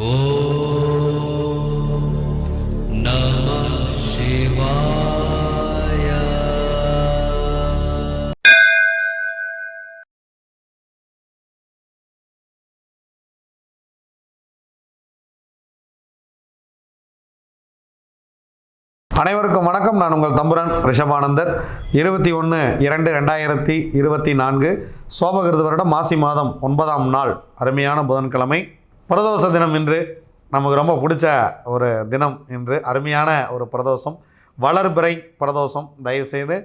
அனைவருக்கும் வணக்கம். நான் உங்கள் தம்புரன் ரிஷபானந்தர். இருபத்தி ஒன்று இரண்டு ரெண்டாயிரத்தி இருபத்தி நான்கு சோபகிருத வருடம் மாசி மாதம் ஒன்பதாம் நாள். அருமையான புதன்கிழமை. பிரதோஷ தினம் இன்று நமக்கு ரொம்ப பிடிச்ச ஒரு தினம் இன்று. அருமையான ஒரு பிரதோஷம். வளர்பிறை பிரதோஷம். தயவுசெய்து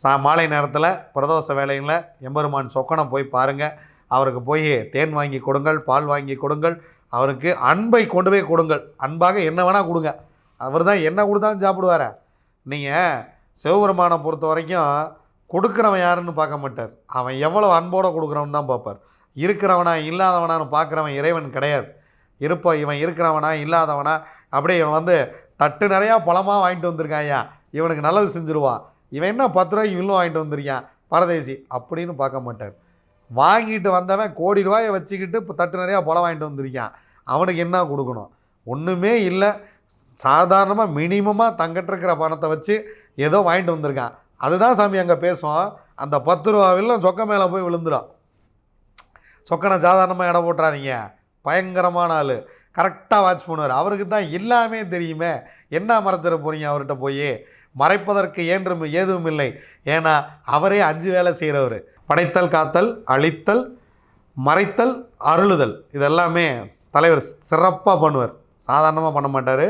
சா மாலை நேரத்தில் பிரதோஷ வேலையில் எம்பெருமான் சொக்கனை போய் பாருங்கள் அவருக்கு போய் தேன் வாங்கி கொடுங்கள் பால் வாங்கி கொடுங்கள். அவருக்கு அன்பை கொண்டு போய் கொடுங்கள். அன்பாக என்ன வேணால் கொடுங்க. அவர் தான் என்ன கொடுத்தாலும் சாப்பிடுவார. நீங்கள் சிவபெருமானை பொறுத்த வரைக்கும் கொடுக்குறவன் யாருன்னு பார்க்க மாட்டார். அவன் எவ்வளோ அன்போடு கொடுக்குறவன் தான் பார்ப்பார். இருக்கிறவனா இல்லாதவனான்னு பார்க்குறவன் இறைவன் கிடையாது. இருப்ப இவன் இருக்கிறவனா இல்லாதவனா? அப்படியே இவன் வந்து தட்டு நிறையா பழமாக வாங்கிட்டு வந்திருக்கான் ஐயா. இவனுக்கு நல்லது செஞ்சுருவான் இவன் என்ன பத்து ரூபாய்க்கு வில்லும் வாங்கிட்டு வந்திருக்கான்? பரதேசி அப்படின்னு பார்க்க மாட்டார். வாங்கிட்டு வந்தவன் கோடி ரூபாயை வச்சுக்கிட்டு இப்போ தட்டு நிறையா பழம் வாங்கிட்டு வந்திருக்கான். அவனுக்கு என்ன கொடுக்கணும்? ஒன்றுமே இல்லை. சாதாரணமாக மினிமமாக தங்கிட்டு இருக்கிற பணத்தை வச்சு ஏதோ வாங்கிட்டு வந்திருக்கான். அதுதான் சாமி அங்கே பேசும். அந்த பத்து ரூபா வில்லம் சொக்க மேலே போய் விழுந்துடும் சொக்கனை சாதாரணமாக இடம் போட்டுறாதீங்க. பயங்கரமான ஆள். கரெக்டாக வாட்ச் பண்ணுவார். அவருக்கு தான் எல்லாமே தெரியுமே. என்ன மறைச்சிட போகிறீங்க அவர்கிட்ட போய்? மறைப்பதற்கு ஏன்றும் ஏதும் இல்லை. ஏன்னா அவரே அஞ்சு வேலை செய்கிறவர் படைத்தல் காத்தல் அழித்தல் மறைத்தல் அருளுதல். இதெல்லாமே தலைவர் சிறப்பாக பண்ணுவார். சாதாரணமாக பண்ண மாட்டார்.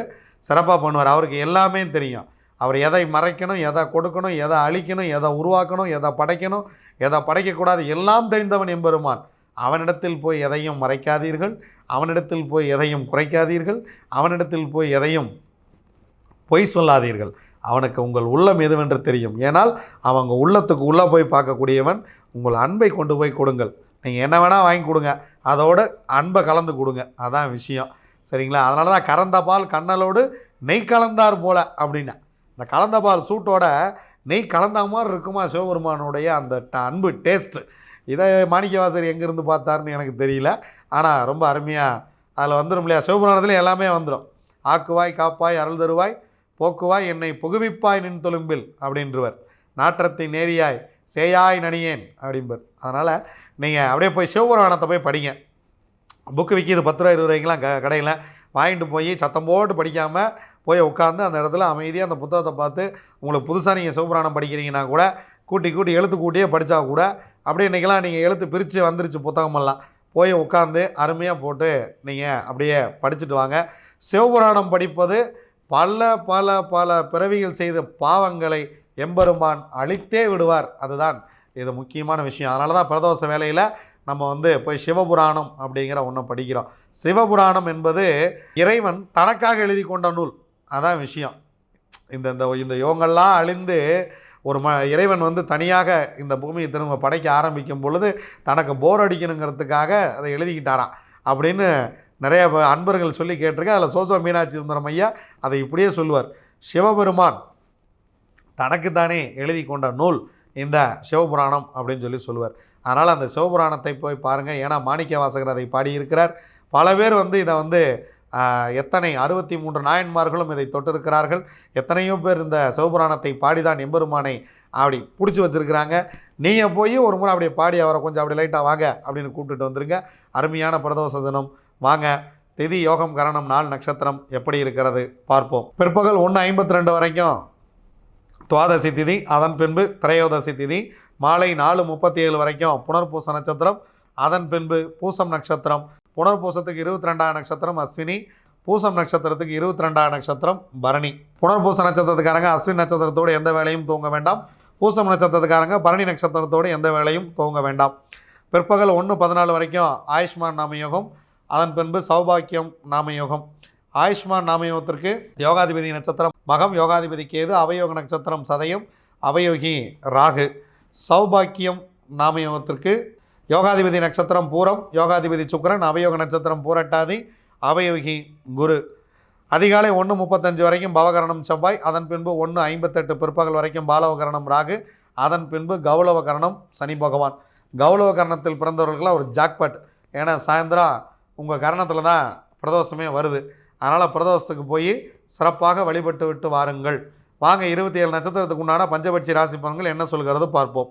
சிறப்பாக பண்ணுவார். அவருக்கு எல்லாமே தெரியும். அவர் எதை மறைக்கணும் எதை கொடுக்கணும் எதை அழிக்கணும் எதை உருவாக்கணும் எதை படைக்கணும் எதை படைக்கக்கூடாது எல்லாம் தெரிந்தவன் எம்பெருமான். அவனிடத்தில் போய் எதையும் மறைக்காதீர்கள். அவனிடத்தில் போய் எதையும் குறைக்காதீர்கள். அவனிடத்தில் போய் எதையும் பொய் சொல்லாதீர்கள். அவனுக்கு உங்கள் உள்ளம் எதுவென்று தெரியும். ஏனால் அவங்க உள்ளத்துக்கு உள்ளே போய் பார்க்கக்கூடியவன் உங்கள் அன்பை கொண்டு போய் கொடுங்கள். நீங்கள் என்ன வேணால் வாங்கி கொடுங்க. அதோட அன்பை கலந்து கொடுங்க. அதான் விஷயம். சரிங்களா? அதனால தான் கறந்த பால் கண்ணலோடு நெய் கலந்தார் போல அப்படின்னா. இந்த கலந்த பால் சூட்டோட நெய் கலந்த மாதிரி இருக்குமா சிவபெருமானுடைய அந்த ட- அன்பு டேஸ்ட்டு இதை மாணிக்கவாசர் எங்கேருந்து பார்த்தாருன்னு எனக்கு தெரியல. ஆனால் ரொம்ப அருமையாக அதில் வந்துடும் இல்லையா? சிவபுராணத்தில் எல்லாமே வந்துடும் ஆக்குவாய் காப்பாய் அருள் தருவாய் போக்குவாய் என்னை புகுவிப்பாய் நின் தொலும்பில் அப்படின்றவர். நாற்றத்தை நேரியாய் சேயாய் நனியேன் அப்படிம்பர். அதனால் நீங்கள் அப்படியே போய் சிவபுராணத்தை போய் படிங்க. புக்கு விற்கிது பத்து ரூபா இருபது ரூபாய்க்கெலாம் க கடையில். வாங்கிட்டு போய் சத்தம் போட்டு படிக்காமல் போய் உட்காந்து அந்த இடத்துல அமைதியாக அந்த புத்தகத்தை பார்த்து உங்களுக்கு புதுசாக நீங்கள் சிவபுராணம் படிக்கிறீங்கன்னா கூட கூட்டி கூட்டி எழுத்து கூட்டியே படித்தா கூட அப்படியே இன்றைக்கெல்லாம் நீங்கள் எழுத்து பிரித்து வந்துருச்சு புத்தகமெல்லாம் போய் உட்காந்து அருமையாக போட்டு நீங்கள் அப்படியே படிச்சுட்டு வாங்க. சிவபுராணம் படிப்பது பல பல பல பிறவிகள் செய்த பாவங்களை எம்பெருமான் அழித்தே விடுவார். அதுதான் இது முக்கியமான விஷயம். அதனால தான் பிரதோஷ வேலையில் நம்ம வந்து போய் சிவபுராணம் அப்படிங்கிற ஒன்றை படிக்கிறோம். சிவபுராணம் என்பது இறைவன் தனக்காக எழுதி கொண்ட நூல். அதான் விஷயம். இந்த இந்த இந்த யோகங்கள்லாம் அழிந்து ஒரு ம இறைவன் வந்து தனியாக இந்த பூமியை திரும்ப படைக்க ஆரம்பிக்கும் பொழுது தனக்கு போர் அடிக்கணுங்கிறதுக்காக அதை எழுதிக்கிட்டாராம். அப்படின்னு நிறைய அன்பர்கள் சொல்லி கேட்டிருக்கேன் அதில் சோசோ மீனாட்சி சுந்தரம் ஐயா அதை இப்படியே சொல்லுவார். சிவபெருமான் தனக்குத்தானே எழுதி கொண்ட நூல் இந்த சிவபுராணம் அப்படின்னு சொல்லி சொல்லுவார். அதனால் அந்த சிவபுராணத்தை போய் பாருங்கள் ஏன்னா மாணிக்க வாசகர் அதை பாடியிருக்கிறார். பல பேர் வந்து இதை வந்து எத்தனை அறுபத்தி மூன்று நாயன்மார்களும் இதை தொட்டிருக்கிறார்கள். எத்தனையோ பேர் இந்த சிவபுராணத்தை பாடிதான் எம்பெருமானை அப்படி பிடிச்சி வச்சுருக்கிறாங்க. நீங்கள் போய் ஒரு முறை அப்படியே பாடி அவரை கொஞ்சம் அப்படி லைட்டாக வாங்க அப்படின்னு கூப்பிட்டுட்டு வந்துருங்க. அருமையான பிரதோசனம் வாங்க திதி யோகம் கரணம் நாள் நட்சத்திரம் எப்படி இருக்கிறது பார்ப்போம். பிற்பகல் ஒன்று ஐம்பத்தி ரெண்டு வரைக்கும். துவாதசி திதி அதன் பின்பு திரையோதசி திதி மாலை நாலு முப்பத்தி ஏழு வரைக்கும் புனர்பூச நட்சத்திரம் அதன் பின்பு பூசம் நட்சத்திரம். புனர்பூசத்துக்கு இருபத்தி ரெண்டாம் நட்சத்திரம் அஸ்வினி பூசம் நட்சத்திரத்துக்கு இருபத்தி ரெண்டாம் நட்சத்திரம் பரணி. புனர்பூச நட்சத்திரத்துக்காரங்க அஸ்வினி நட்சத்திரத்தோடு எந்த வேலையும் தூங்க வேண்டாம். பூசம் நட்சத்திரத்துக்காரங்க பரணி நட்சத்திரத்தோடு எந்த வேலையும் தூங்க வேண்டாம். பிற்பகல் ஒன்று பதினாலு வரைக்கும் ஆயுஷ்மான் நாமயோகம் அதன் பின்பு சௌபாக்கியம் நாமயோகம் ஆயுஷ்மான் நாமயோகத்திற்கு யோகாதிபதி நட்சத்திரம் மகம் யோகாதிபதி கேது அவயோக நட்சத்திரம் சதயம் அவயோகி ராகு. சௌபாக்கியம் நாமயோகத்திற்கு யோகாதிபதி நட்சத்திரம் பூரம் யோகாதிபதி சுக்கரன் அவயோக நட்சத்திரம் பூரட்டாதி அவயோகி குரு. அதிகாலை ஒன்று முப்பத்தஞ்சு வரைக்கும் பவகரணம் செவ்வாய் அதன் பின்பு ஒன்று ஐம்பத்தெட்டு பிற்பகல் வரைக்கும் பாலவகரணம் ராகு அதன் பின்பு கௌளவகரணம் சனி பகவான். கௌளவகரணத்தில் பிறந்தவர்களுக்கெல்லாம் ஒரு ஜாக்பட். ஏன்னா சாயந்தரம் உங்கள் கரணத்தில் தான் பிரதோஷமே வருது. அதனால் பிரதோஷத்துக்கு போய் சிறப்பாக வழிபட்டு விட்டு வாருங்கள். வாங்க இருபத்தி ஏழு நட்சத்திரத்துக்கு உண்டான பஞ்சபட்சி ராசி பலன்கள் என்ன சொல்கிறது பார்ப்போம்.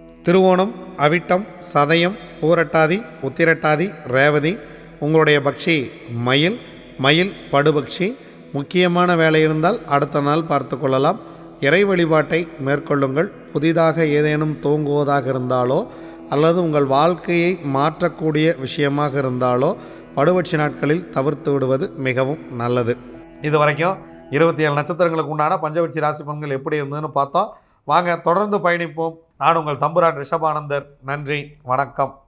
திருவோணம் அவிட்டம் சதயம் பூரட்டாதி உத்திரட்டாதி ரேவதி உங்களுடைய பக்ஷி மயில் மயில் படுபக்ஷி முக்கியமான வேலை இருந்தால் அடுத்த நாள் பார்த்து கொள்ளலாம். இறை வழிபாட்டை மேற்கொள்ளுங்கள். புதிதாக ஏதேனும் தூங்குவதாக இருந்தாலோ அல்லது உங்கள் வாழ்க்கையை மாற்றக்கூடிய விஷயமாக இருந்தாலோ படுபட்சி நாட்களில் தவிர்த்து விடுவது மிகவும் நல்லது. இது வரைக்கும் இருபத்தி ஏழு நட்சத்திரங்களுக்கு உண்டான பஞ்சபட்சி ராசி பலன்கள் எப்படி இருந்ததுன்னு பார்த்தோம். வாங்க தொடர்ந்து பயணிப்போம். நான் உங்கள் தம்புரான் ரிஷபானந்தர். நன்றி. வணக்கம்.